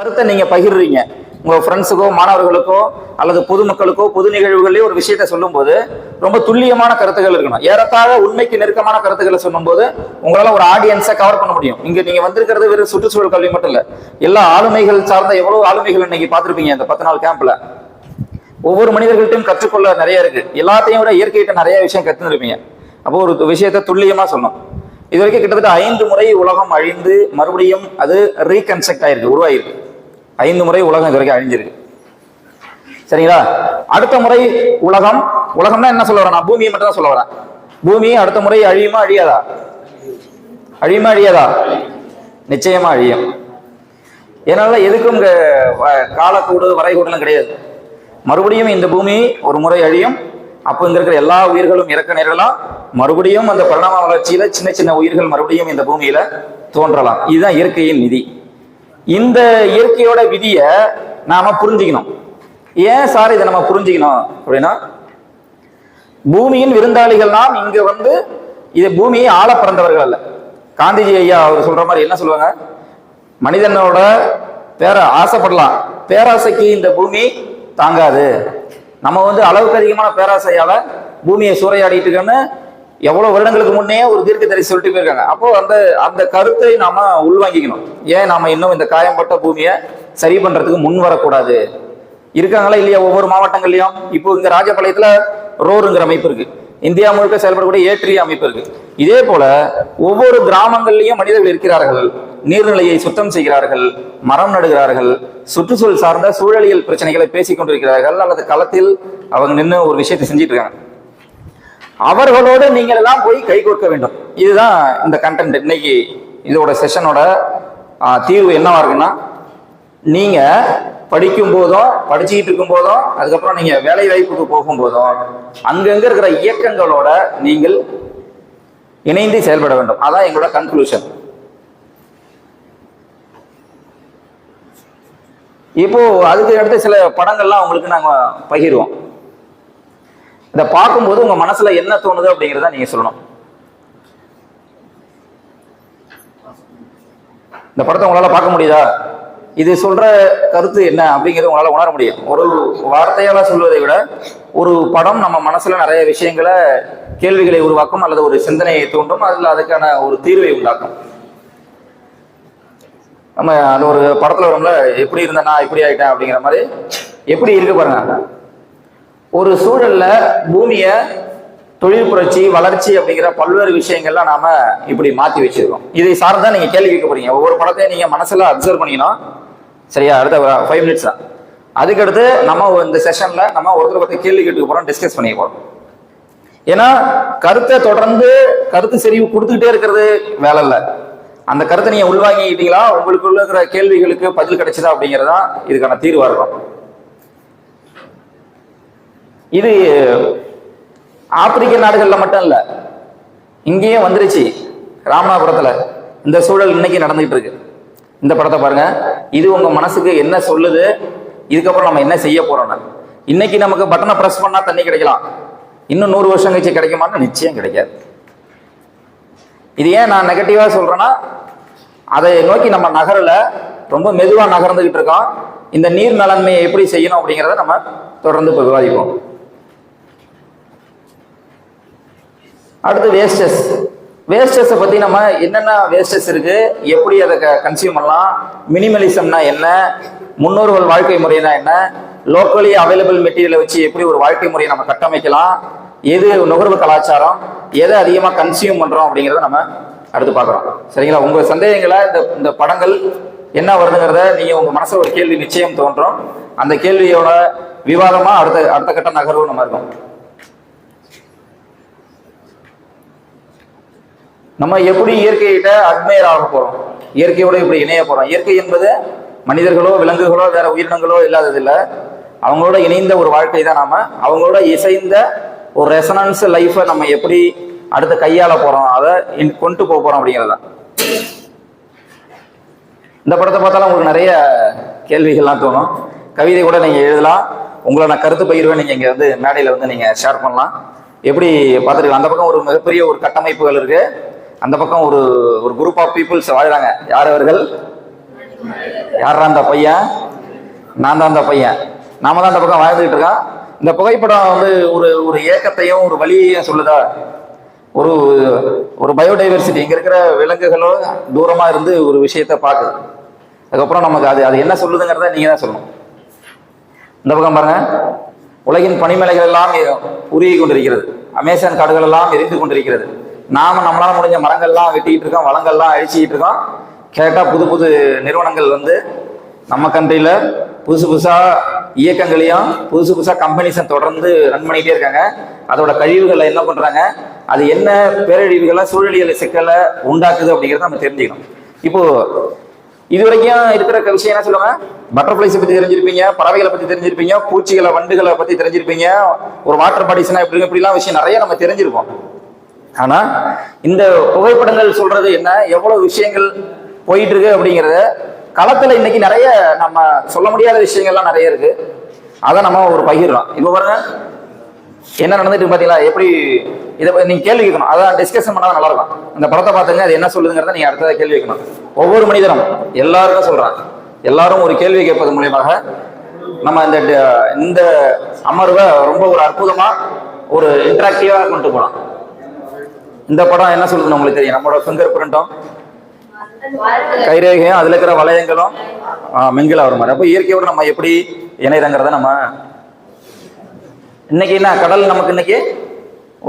கருத்தை நீங்க பகிர்றீங்க. உங்க ஃப்ரெண்ட்ஸுக்கோ மாணவர்களுக்கோ அல்லது பொதுமக்களுக்கோ பொது நிகழ்வுகளே ஒரு விஷயத்தை சொல்லும்போது ரொம்ப துல்லியமான கருத்துக்கள் இருக்கணும். ஏறத்தாழ உண்மைக்கு நெருக்கமான கருத்துக்களை சொல்லும்போது உங்களால ஒரு ஆடியன்ஸை கவர் பண்ண முடியும். இங்க நீங்க வந்திருக்கிறது வெறும் சுற்றுச்சூழல் கல்வி மட்டும் இல்ல. எல்லா ஆளுமைகள் சார்ந்த எவ்வளவு ஆளுமைகள் இன்னைக்கு பார்த்துருப்பீங்க இந்த பத்து நாள் கேம்ப்ல ஒவ்வொரு மனிதர்கள்ட்டையும் கற்றுக்கொள்ள நிறைய இருக்கு. எல்லாத்தையும் விட இயற்கையிட்ட நிறைய விஷயம் கற்றுருப்பீங்க அப்போ ஒரு விஷயத்த துல்லியமா சொல்லணும். இது வரைக்கும் கிட்டத்தட்ட ஐந்து முறை உலகம் அழிந்து மறுபடியும் அது ரீகன்ஸ்ட்ரக்ட் ஆயிருக்கு உருவாயிருக்கு. ஐந்து முறை உலகம் இது வரைக்கும் அழிஞ்சிருக்கு. சரிங்களா? அடுத்த முறை உலகம். உலகம்னா என்ன சொல்ல வரேன் பூமியை மட்டும் தான் சொல்ல வரேன் பூமி அடுத்த முறை அழியுமா அழியாதா? அழியுமா அழியாதா? நிச்சயமா அழியும். ஏன்னால எதுக்கும் வ- காலக்கூடு வரைகூடலாம் கிடையாது. மறுபடியும் இந்த பூமி ஒரு முறை அழியும். அப்போ இங்க இருக்கிற எல்லா உயிர்களும் இறக்க நேரலாம் மறுபடியும் அந்த பரிணாம வளர்ச்சியில சின்ன சின்ன உயிர்கள் மறுபடியும் இந்த பூமியில தோன்றலாம். இதுதான் இயற்கையின் நிதி. இந்த இயற்கையோட விதிய நாம புரிஞ்சுக்கணும். ஏன் சார் இதை நம்ம புரிஞ்சுக்கணும் அப்படின்னா பூமியின் விருந்தாளிகள் நாம் இங்க வந்து இது பூமியை ஆள பிறந்தவர்கள் அல்ல. காந்திஜி ஐயா அவர் சொல்ற மாதிரி என்ன சொல்லுவாங்க? மனிதனோட பேர ஆசைப்படலாம். பேராசைக்கு இந்த பூமி தாங்காது. நம்ம வந்து அளவுக்கு அதிகமான பேராசையால பூமியை சூறையாடிட்டு இருக்கோன்னு எவ்வளவு வருடங்களுக்கு முன்னே ஒரு தீர்க்கதரி சொல்லிட்டு போயிருக்காங்க. அப்போ அந்த அந்த கருத்தை நாம உள்வாங்கிக்கணும். ஏன் நாம இன்னும் இந்த காயம்பட்ட பூமியை சரி பண்றதுக்கு முன் வரக்கூடாது? இருக்காங்களா இல்லையா ஒவ்வொரு மாவட்டங்கள்லயும்? இப்போ இங்க ராஜபாளையத்துல ரோருங்கிற அமைப்பு இருக்கு. இந்தியா முழுக்க செயல்படக்கூடிய ஏற்றிய அமைப்பு இருக்கு. இதே போல ஒவ்வொரு கிராமங்கள்லயும் மனிதர்கள் இருக்கிறார்கள். நீர்நிலையை சுத்தம் செய்கிறார்கள். மரம் நடுகிறார்கள். சுற்றுச்சூழல் சார்ந்த சூழலியல் பிரச்சனைகளை பேசிக் கொண்டிருக்கிறார்கள் அல்லது களத்தில் அவங்க நின்று ஒரு விஷயத்தை செஞ்சிட்டு இருக்காங்க. அவர்களோடு நீங்கள் எல்லாம் போய் கை கோர்க்க வேண்டும். இதுதான் இந்த கண்டென்ட் இன்னைக்கு இதோட செஷனோட தீர்வு என்னவா இருக்குன்னா நீங்க படிக்கும் போதும் படிச்சுக்கிட்டு இருக்கும் போதும் அதுக்கப்புறம் நீங்க வேலை வாய்ப்புக்கு போகும் போதும் அங்கங்க இருக்கிற இயக்கங்களோட நீங்கள் இணைந்து செயல்பட வேண்டும். அதான் எங்களோட கன்க்ளூஷன் இப்போ அதுக்கு அடுத்து சில படங்கள்லாம் உங்களுக்கு நாங்கள் பகிர்வோம். இதை பார்க்கும்போது உங்க மனசுல என்ன தோணுது அப்படிங்கிறத நீங்க சொல்லணும். இந்த படத்தை உங்களால பார்க்க முடியுதா? இது சொல்ற கருத்து என்ன அப்படிங்கிறது உங்களால உணர முடியும். ஒரு வார்த்தையால சொல்வதை விட ஒரு படம் நம்ம மனசுல நிறைய விஷயங்களை கேள்விகளை உருவாக்கும் அல்லது ஒரு சிந்தனையை தூண்டும் அதுல அதுக்கான ஒரு தீர்வை உண்டாக்கும். நம்ம அந்த ஒரு படத்துல வரும்ல எப்படி இருந்தேன்னா இப்படி ஆயிட்டேன் அப்படிங்கிற மாதிரி. எப்படி இருக்கு பாருங்க. ஒரு சூழல்ல பூமியை தொழில் புரட்சி வளர்ச்சி அப்படிங்கிற பல்வேறு விஷயங்கள்லாம் நாம இப்படி மாத்தி வச்சிருக்கோம். இதை சார்ந்தா நீங்க கேள்வி கேட்க போறீங்க. ஒவ்வொரு படத்தையும் நீங்க மனசுல அப்சர்வ் பண்ணிக்கணும். சரியா? அடுத்த ஃபைவ் மினிட்ஸ் தான். அதுக்கடுத்து நம்ம இந்த செஷன்ல நம்ம ஒருத்தர் பத்தி கேள்வி கேட்டுக்க போறோம் டிஸ்கஸ் பண்ணிக்க போறோம். ஏன்னா கருத்தை தொடர்ந்து கருத்து செறிவு கொடுத்துக்கிட்டே இருக்கிறது வேலை இல்லை. அந்த கருத்தை நீங்க உள்வாங்கிக்கிட்டீங்களா? உங்களுக்குள்ள இருக்கிற கேள்விகளுக்கு பதில் கிடைச்சதா அப்படிங்கறதா இதுக்கான தீர்வு இருக்கும். இது ஆப்பிரிக்க நாடுகளில் மட்டும் இல்லை இங்கேயும் வந்துருச்சு. ராமநாதபுரத்தில் இந்த சூழல் இன்னைக்கு நடந்துகிட்டு இருக்கு இந்த படத்தை பாருங்க. இது உங்க மனசுக்கு என்ன சொல்லுது? இதுக்கப்புறம் நம்ம என்ன செய்ய போறோம்னு. இன்னைக்கு நமக்கு பட்டனை ப்ரெஸ் பண்ணா தண்ணி கிடைக்கலாம். இன்னும் நூறு வருஷம் கழிச்சு கிடைக்குமான்னு நிச்சயம் கிடைக்காது. இது ஏன் நான் நெகட்டிவா சொல்றேன்னா அதை நோக்கி நம்ம நகரல ரொம்ப மெதுவா நகர்ந்துகிட்டு இருக்கோம். இந்த நீர் மேலாண்மையை எப்படி செய்யணும் அப்படிங்கிறத நம்ம தொடர்ந்து இப்போ விவாதிப்போம். அடுத்து வேஸ்டஸ் வேஸ்டஸை பற்றி நம்ம என்னென்ன வேஸ்டஸ் இருக்குது எப்படி அதை க கன்சியூம் பண்ணலாம்? மினிமலிசம்னா என்ன? முன்னோர்கள் வாழ்க்கை முறைனா என்ன? லோக்கலி அவைலபிள் மெட்டீரியலை வச்சு எப்படி ஒரு வாழ்க்கை முறையை நம்ம கட்டமைக்கலாம்? எது நுகர்வு கலாச்சாரம்? எதை அதிகமாக கன்சியூம் பண்ணுறோம் அப்படிங்கிறத நம்ம அடுத்து பார்க்குறோம். சரிங்களா? உங்கள் சந்தேகங்களை இந்த இந்த படங்கள் என்ன வருதுங்கிறத நீங்கள் உங்கள் மனசில் ஒரு கேள்வி நிச்சயம் தோன்றும். அந்த கேள்வியோட விவாதமாக அடுத்த அடுத்த கட்ட நகர்வு நம்ம இருக்கும். நம்ம எப்படி இயற்கையிட்ட அட்மையர் ஆக போறோம்? இயற்கையோட எப்படி இணைய போறோம்? இயற்கை என்பது மனிதர்களோ விலங்குகளோ வேற உயிரினங்களோ இல்லாதது அவங்களோட இணைந்த ஒரு வாழ்க்கை தான் நாம. அவங்களோட இசைந்த ஒரு ரெசனன்ஸ் லைஃபை நம்ம எப்படி அடுத்து கையாள போறோம்? அதை கொண்டு போக போறோம் அப்படிங்கறதுதான் இந்த படத்தை பார்த்தாலும் உங்களுக்கு நிறைய கேள்விகள்லாம் தோணும். கவிதை கூட நீங்க எழுதலாம். உங்களை நான் கருத்து பகிர்வேன். நீங்க இங்க வந்து மேடையில வந்து நீங்க ஷேர் பண்ணலாம். எப்படி பார்த்துருக்கலாம்? அந்த பக்கம் ஒரு மிகப்பெரிய ஒரு கட்டமைப்புகள் இருக்கு. அந்த பக்கம் ஒரு ஒரு குரூப் ஆஃப் பீப்புள்ஸ் வாழ்றாங்க. யார் அவர்கள்? யாரா அந்த பையன்? நான் தான் அந்த பையன். நாம தான் அந்த பக்கம் வாழ்ந்துகிட்டு இருக்கான் இந்த புகைப்படம் வந்து ஒரு ஒரு ஏக்கத்தையும் ஒரு வழியையும் சொல்லுதா? ஒரு ஒரு பயோடைவர்சிட்டி இங்க இருக்கிற விலங்குகளோ தூரமா இருந்து ஒரு விஷயத்தை பார்க்குது. அதுக்கப்புறம் நமக்கு அது அது என்ன சொல்லுதுங்கிறத நீங்க தான் சொல்லணும். இந்த பக்கம் பாருங்க. உலகின் பனிமலைகள் எல்லாம் உருகி கொண்டிருக்கிறது. அமேசான் காடுகள் எல்லாம் எரிந்து கொண்டிருக்கிறது. நாம நம்மளால முடிஞ்ச மரங்கள்லாம் வெட்டிக்கிட்டு இருக்கோம் வளங்கள்லாம் அழிச்சிக்கிட்டு இருக்கோம். கேட்டால் புது புது நிறுவனங்கள் வந்து நம்ம கண்ட்ரியில் புதுசு புதுசாக இயக்கங்களையும் புதுசு புதுசாக கம்பெனிஸும் தொடர்ந்து ரன் பண்ணிகிட்டே இருக்காங்க. அதோட கழிவுகளை என்ன பண்ணுறாங்க அது என்ன பேரழிவுகளை சூழலியல் சிக்கலை உண்டாக்குது அப்படிங்கிறத நம்ம தெரிஞ்சுக்கணும். இப்போது இது வரைக்கும் இருக்கிற விஷயம் என்ன சொல்லுவாங்க? பட்டர்ஃப்ளைஸை பற்றி தெரிஞ்சிருப்பீங்க பறவைகளை பற்றி தெரிஞ்சிருப்பீங்க பூச்சிகளை வண்டுகளை பற்றி தெரிஞ்சிருப்பீங்க. ஒரு வாட்டர் பாடிஸ்னா இப்படி இப்படிலாம் விஷயம் நிறைய நம்ம தெரிஞ்சிருப்போம். ஆனா இந்த புகைப்படங்கள் சொல்றது என்ன? எவ்வளவு விஷயங்கள் போயிட்டு இருக்கு அப்படிங்கறத களத்துல இன்னைக்கு நிறைய நம்ம சொல்ல முடியாத விஷயங்கள்லாம் நிறைய இருக்கு. அதை நம்ம ஒரு பகிர்றோம். இப்போ பாருங்க என்ன நடந்துட்டு பாத்தீங்களா? எப்படி இதை நீங்க கேள்வி கேட்கணும். அதான் டிஸ்கஷன் பண்ணா நல்லா இருக்கும் இந்த படத்தை பார்த்துங்க அது என்ன சொல்லுதுங்கிறத நீங்க அடுத்ததை கேள்வி கேட்கணும். ஒவ்வொரு மனிதனும் எல்லாருக்கும் சொல்றாங்க. எல்லாரும் ஒரு கேள்வி கேட்பது மூலியமாக நம்ம இந்த இந்த அமர்வை ரொம்ப ஒரு அற்புதமா ஒரு இன்ட்ராக்டிவா கொண்டு போகலாம். இந்த படம் என்ன சொல்லுதுன்னு உங்களுக்கு தெரியும்? நம்மளோட ஃபிங்கர் பிரிண்ட்டும் கைரேகையும் அதுல இருக்கிற வளையங்களும் மிங்கில் ஆகிற மாதிரி. அப்போ இயற்கையோட நம்ம எப்படி இணையதங்கிறத நம்ம இன்னைக்கு என்ன? கடல் நமக்கு இன்னைக்கு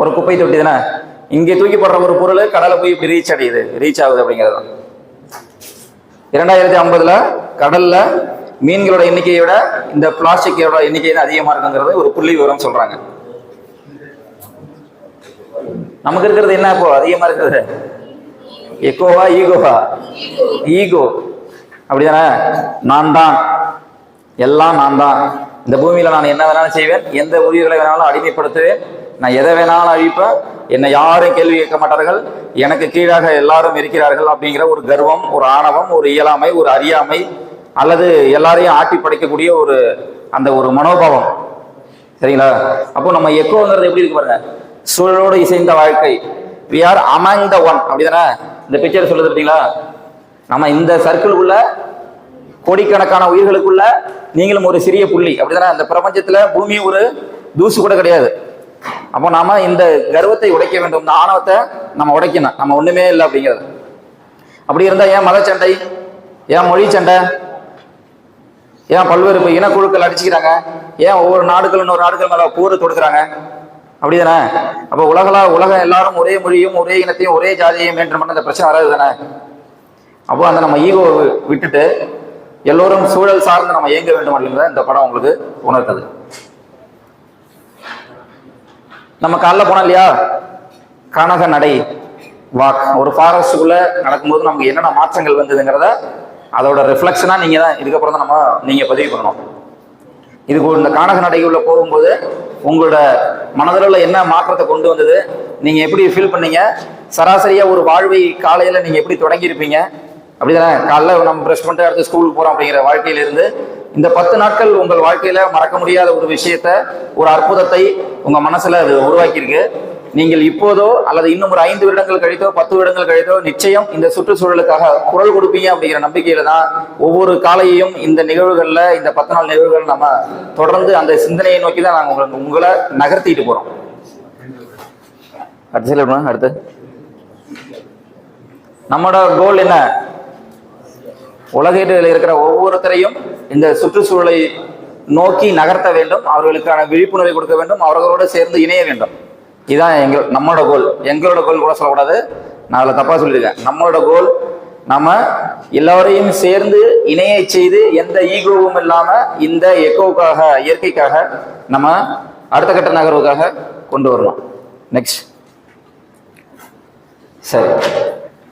ஒரு குப்பை தொட்டி தானே? இங்கே தூக்கி போடுற ஒரு பொருள் கடலை போய் இப்படி ரீச் அடையுது. ரீச் ஆகுது அப்படிங்கிறது. இரண்டாயிரத்தி ஐம்பதுல கடல்ல மீன்களோட எண்ணிக்கையை விட இந்த பிளாஸ்டிக்கோட எண்ணிக்கை தான் அதிகமா இருக்குங்கிறது ஒரு புள்ளி விவரம் சொல்றாங்க. நமக்கு இருக்கிறது என்ன இப்போ? அதிகமா இருக்கிறது. எக்கோவா ஈகோவா? ஈகோ. அப்படிதானே? நான் தான். எல்லாம் நான் தான். இந்த பூமியில நான் என்ன வேணாலும் செய்வேன். எந்த உயிர்களை வேணாலும் அடிமைப்படுத்துவேன். நான் எதை வேணாலும் அழிப்பேன். என்னை யாரும் கேள்வி கேட்க மாட்டார்கள். எனக்கு கீழாக எல்லாரும் இருக்கிறார்கள் அப்படிங்கிற ஒரு கர்வம் ஒரு ஆணவம் ஒரு இயலாமை ஒரு அறியாமை அல்லது எல்லாரையும் ஆட்டி படைக்கக்கூடிய ஒரு அந்த ஒரு மனோபாவம். சரிங்களா? அப்போ நம்ம எக்கோங்கிறது எப்படி இருக்கு பாருங்க. சூழலோடு இசைந்த வாழ்க்கை. We are among the one அப்படிதானே? இந்த பிக்சர் சொல்லுது பார்த்தீங்களா? நம்ம இந்த சர்க்கிளுக்குள்ள கோடிக்கணக்கான உயிர்களுக்குள்ள நீங்களும் ஒரு சிறிய புள்ளி. அப்படிதானே? இந்த பிரபஞ்சத்துல பூமி ஒரு தூசு கூட கிடையாது. அப்போ நாம இந்த கர்வத்தை உடைக்க வேண்டும். இந்த ஆணவத்தை நம்ம உடைக்கணும். நம்ம ஒண்ணுமே இல்லை அப்படிங்கிறது. அப்படி இருந்தா ஏன் மதச்சண்டை ஏன் மொழி சண்டை? ஏன் பல்வேறு இனக்குழுக்கள் அடிச்சுக்கிறாங்க? ஏன் ஒவ்வொரு நாடுகள் இன்னொரு நாடுகள் மேல போர் தொடுக்கிறாங்க? அப்படிதானே? அப்ப உலகளா உலகம் எல்லாரும் ஒரே மொழியும் ஒரே இனத்தையும் ஒரே ஜாதியையும் என்று பண்ண அந்த பிரச்சனை வராது தானே அப்போ அந்த நம்ம ஈகோ விட்டுட்டு எல்லோரும் சூழல் சார்ந்து நம்ம இயங்க வேண்டும் அப்படிங்கிறத இந்த படம் உங்களுக்கு உணர்த்தது. நம்ம காலைல போனோம் இல்லையா? கனக நடை வாக். ஒரு ஃபாரஸ்டுக்குள்ள நடக்கும்போது நமக்கு என்னென்ன மாற்றங்கள் வந்ததுங்கிறத அதோட ரிஃப்ளெக்ஷனா நீங்க தான் இதுக்கப்புறம் தான் நம்ம நீங்க பதிவு பண்ணணும். இதுக்கு இந்த கானக நடைக்குள்ள போகும்போது உங்களோட மனதில் என்ன மாற்றத்தை கொண்டு வந்தது? நீங்கள் எப்படி ஃபீல் பண்ணீங்க? சராசரியாக ஒரு வாழ்வை காலையில் நீங்கள் எப்படி தொடங்கியிருப்பீங்க? அப்படிதானே? காலைல நம்ம ப்ரெஷ் பண்ணிட்டு அடுத்து ஸ்கூலுக்கு போகிறோம் அப்படிங்கிற வாழ்க்கையிலிருந்து இந்த பத்து நாட்கள் உங்கள் வாழ்க்கையில் மறக்க முடியாத ஒரு விஷயத்த ஒரு அற்புதத்தை உங்கள் மனசில் அது உருவாக்கியிருக்கு. நீங்கள் இப்போதோ அல்லது இன்னும் ஒரு ஐந்து வருடங்கள் கழித்தோ பத்து வருடங்கள் கழித்தோ நிச்சயம் இந்த சுற்றுச்சூழலுக்காக குரல் கொடுப்பீங்க அப்படிங்கிற நம்பிக்கையில தான் ஒவ்வொரு காலையையும் இந்த நிகழ்வுகள்ல இந்த பத்து நாள் நிகழ்வுகள் நம்ம தொடர்ந்து அந்த சிந்தனையை நோக்கி தான் நாங்கள் உங்களை உங்களை நகர்த்திட்டு போறோம். அடுத்து அடுத்து. நம்மளோட கோல் என்ன? உலகில் இருக்கிற ஒவ்வொருத்தரையும் இந்த சுற்றுச்சூழலை நோக்கி நகர்த்த வேண்டும் அவர்களுக்கான விழிப்புணர்வை கொடுக்க வேண்டும் அவர்களோடு சேர்ந்து இணைய வேண்டும். இதுதான் எங்க நம்மளோட கோல் எங்களோட கோல் கூட சொல்லக்கூடாது. நான் அதில் தப்பாக சொல்லியிருக்கேன். நம்மளோட கோல் நம்ம எல்லோரையும் சேர்ந்து இணைய செய்து எந்த ஈகோவும் இல்லாமல் இந்த எக்கோவுக்காக இயற்கைக்காக நம்ம அடுத்த கட்ட நகர்வுக்காக கொண்டு வரணும் நெக்ஸ்ட் சரி.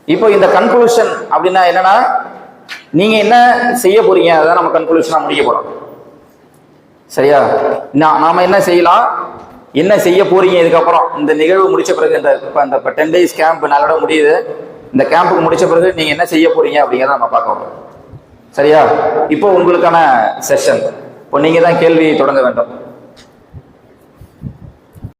இப்போ இந்த கன்க்ளூஷன் அப்படின்னா என்னன்னா நீங்க என்ன செய்ய போறீங்க? அதான் நம்ம கன்க்ளூஷனாக முடிக்க போறோம். சரியா? நா- நாம என்ன செய்யலாம்? என்ன செய்ய போறீங்க இதுக்கப்புறம்? இந்த நிகழ்வு முடிச்ச பிறகு இந்த இப்போ அந்த இப்போ டென் டேஸ் கேம்ப் நல்லோட முடியுது. இந்த கேம்புக்கு முடிச்ச பிறகு நீங்க என்ன செய்ய போறீங்க அப்படிங்கிறத நம்ம பார்க்க போறோம். சரியா? இப்போ உங்களுக்கான செஷன் இப்போ நீங்க தான் கேள்வி தொடங்க வேண்டும்.